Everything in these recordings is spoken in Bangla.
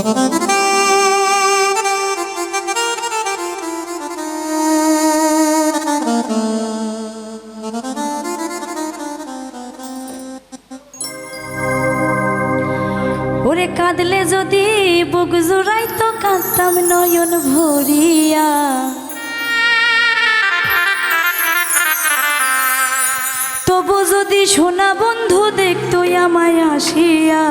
ওরে কাঁদলে যদি বুক জুড়াই তো কাঁদতাম নয়ন ভরিয়া। তবু যদি সোনা বন্ধু দেখতো আমায় আসিয়া।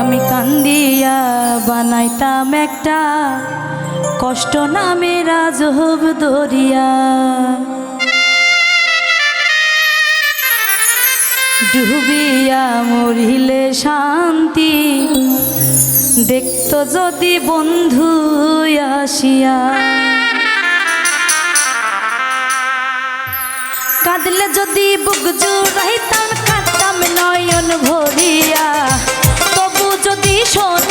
আমি কান্দিয়া বানাইতাম একটা কষ্ট নামে রাজহব দরিয়া ডুবিয়া মরিলে শান্তি, দেখত যদি বন্ধু আসিয়া। কাঁদলে যদি বুক জুড়াইতাম কাঁদতাম নয়ন ভরিয়া। যদি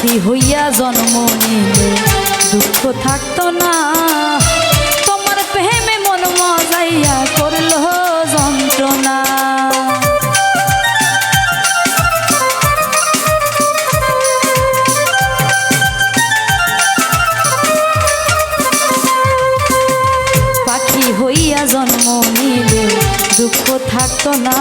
পাখি হইয়া জন্ম নিলে, দুঃখ থাকতো না। তোমার প্রেমে মন মজাইয়া করল যন্ত্রণা। পাখি হইয়া জন্ম নিলে, দুঃখ থাকতো না।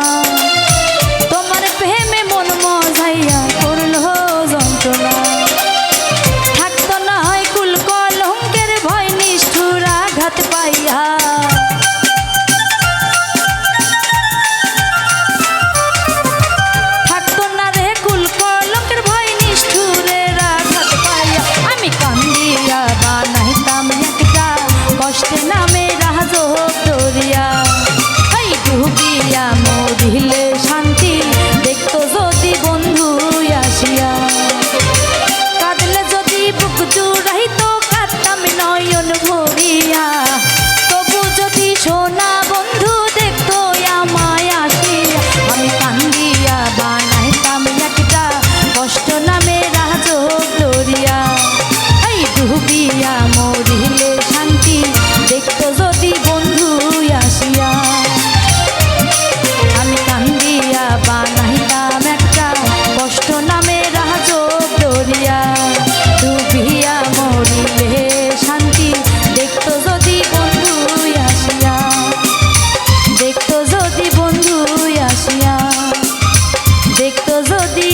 নামে দেখতো যদি